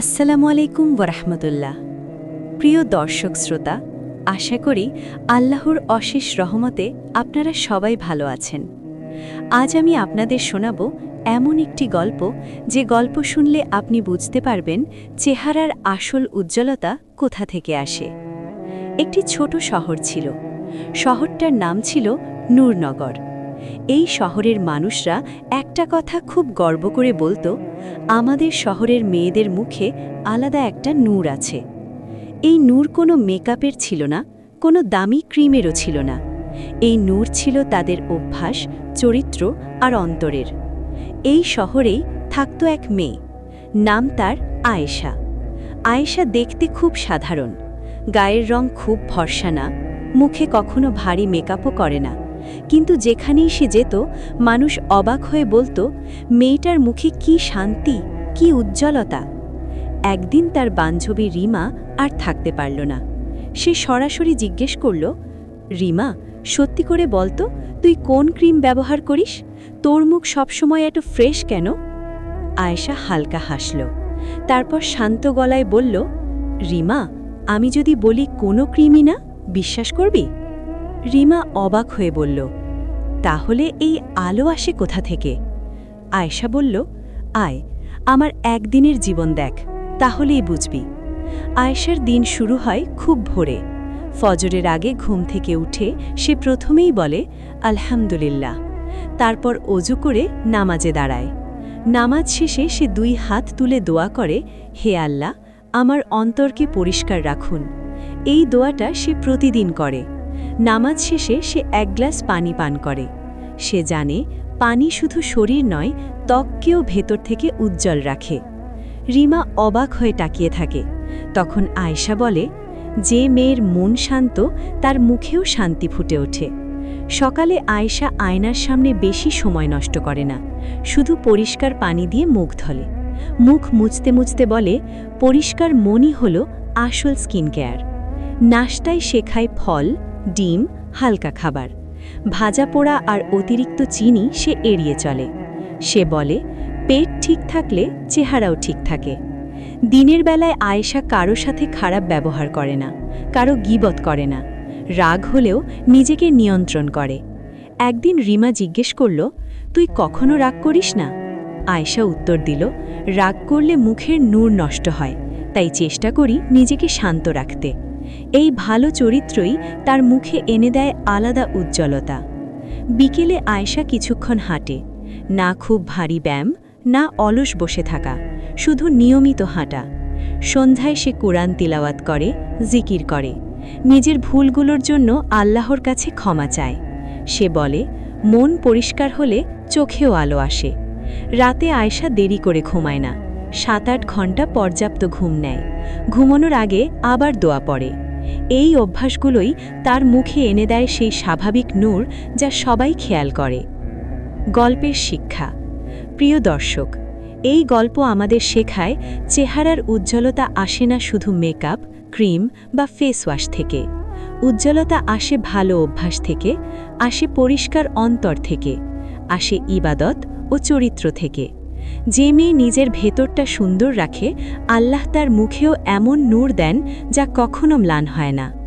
আসসালামু আলাইকুম ওরহমতুল্লাহ প্রিয় দর্শক শ্রোতা, আশা করি আল্লাহর অশেষ রহমতে আপনারা সবাই ভালো আছেন। আজ আমি আপনাদের শোনাব এমন একটি গল্প, যে গল্প শুনলে আপনি বুঝতে পারবেন চেহারার আসল উজ্জ্বলতা কোথা থেকে আসে। একটি ছোট শহর ছিল। শহরটার নাম ছিল নূরনগর। এই শহরের মানুষরা একটা কথা খুব গর্ব করে বলতো, আমাদের শহরের মেয়েদের মুখে আলাদা একটা নূর আছে। এই নূর কোনো মেকআপের ছিল না, কোনো দামি ক্রিমেরও ছিল না। এই নূর ছিল তাদের অভ্যাস, চরিত্র আর অন্তরের। এই শহরেই থাকত এক মেয়ে, নাম তার আয়েশা। আয়েশা দেখতে খুব সাধারণ, গায়ের রং খুব ভরসা না, মুখে কখনো ভারী মেকআপও করে না। কিন্তু যেখানেই সে যেত, মানুষ অবাক হয়ে বলতো, মেয়েটার মুখে কি শান্তি, কি উজ্জ্বলতা? একদিন তার বান্ধবী রিমা আর থাকতে পারল না। সে সরাসরি জিজ্ঞেস করল, রিমা, সত্যি করে বলতো, তুই কোন ক্রিম ব্যবহার করিস? তোর মুখ সবসময় এত ফ্রেশ কেন? আয়েশা হালকা হাসল। তারপর শান্ত গলায় বলল, রিমা, আমি যদি বলি কোনো ক্রিমই না, বিশ্বাস করবি? রিমা অবাক হয়ে বলল, তাহলে এই আলো আসে কোথা থেকে? আয়েশা বলল, আয়, আমার একদিনের জীবন দেখ, তাহলেই বুঝবি। আয়েশার দিন শুরু হয় খুব ভোরে। ফজরের আগে ঘুম থেকে উঠে সে প্রথমেই বলে, আলহামদুলিল্লাহ। তারপর অজু করে নামাজে দাঁড়ায়। নামাজ শেষে সে দুই হাত তুলে দোয়া করে, হে আল্লাহ, আমার অন্তরকে পরিষ্কার রাখুন। এই দোয়াটা সে প্রতিদিন করে। নামাজ শেষে সে এক গ্লাস পানি পান করে। সে জানে পানি শুধু শরীর নয়, ত্বককেও ভেতর থেকে উজ্জ্বল রাখে। রিমা অবাক হয়ে তাকিয়ে থাকে। তখন আয়শা বলে, যে মেয়ের মন শান্ত, তার মুখেও শান্তি ফুটে ওঠে। সকালে আয়শা আয়নার সামনে বেশি সময় নষ্ট করে না, শুধু পরিষ্কার পানি দিয়ে মুখ ধলে। মুখ মুছতে মুছতে বলে, পরিষ্কার মনই হল আসল স্কিন কেয়ার নাস্তায় শেখায় ফল ডিম, হালকা খাবার। ভাজা পোড়া আর অতিরিক্ত চিনি সে এড়িয়ে চলে। সে বলে, পেট ঠিক থাকলে চেহারাও ঠিক থাকে। দিনের বেলায় আয়েশা কারও সাথে খারাপ ব্যবহার করে না, কারও গিবত করে না। রাগ হলেও নিজেকে নিয়ন্ত্রণ করে। একদিন রিমা জিজ্ঞেস করল, তুই কখনো রাগ করিস না? আয়েশা উত্তর দিল, রাগ করলে মুখের নূর নষ্ট হয়, তাই চেষ্টা করি নিজেকে শান্ত রাখতে। এই ভালো চরিত্রই তার মুখে এনে দেয় আলাদা উজ্জ্বলতা। বিকেলে আয়শা কিছুক্ষণ হাঁটে। না খুব ভারী ব্যায়াম, না অলস বসে থাকা, শুধু নিয়মিত হাঁটা। সন্ধ্যায় সে কোরআন তিলাওয়াত করে, জিকির করে। নিজের ভুলগুলোর জন্য আল্লাহর কাছে ক্ষমা চায়। সে বলে, মন পরিষ্কার হলে চোখেও আলো আসে। রাতে আয়শা দেরি করে ঘুমায় না। সাত আট ঘণ্টা পর্যাপ্ত ঘুম নেয়। ঘুমানোর আগে আবার দোয়া পড়ে। এই অভ্যাসগুলোই তার মুখে এনে দেয় সেই স্বাভাবিক নূর যা সবাই খেয়াল করে। গল্পের শিক্ষা। প্রিয় দর্শক, এই গল্প আমাদের শেখায় চেহারার উজ্জ্বলতা আসে না শুধু মেকআপ, ক্রিম বা ফেস ওয়াশ থেকে। উজ্জ্বলতা আসে ভালো অভ্যাস থেকে, আসে পরিষ্কার অন্তর থেকে, আসে ইবাদত ও চরিত্র থেকে। যে মেয়ে নিজের ভেতরটা সুন্দর রাখে, আল্লাহ তার মুখেও এমন নূর দেন যা কখনো ম্লান হয় না।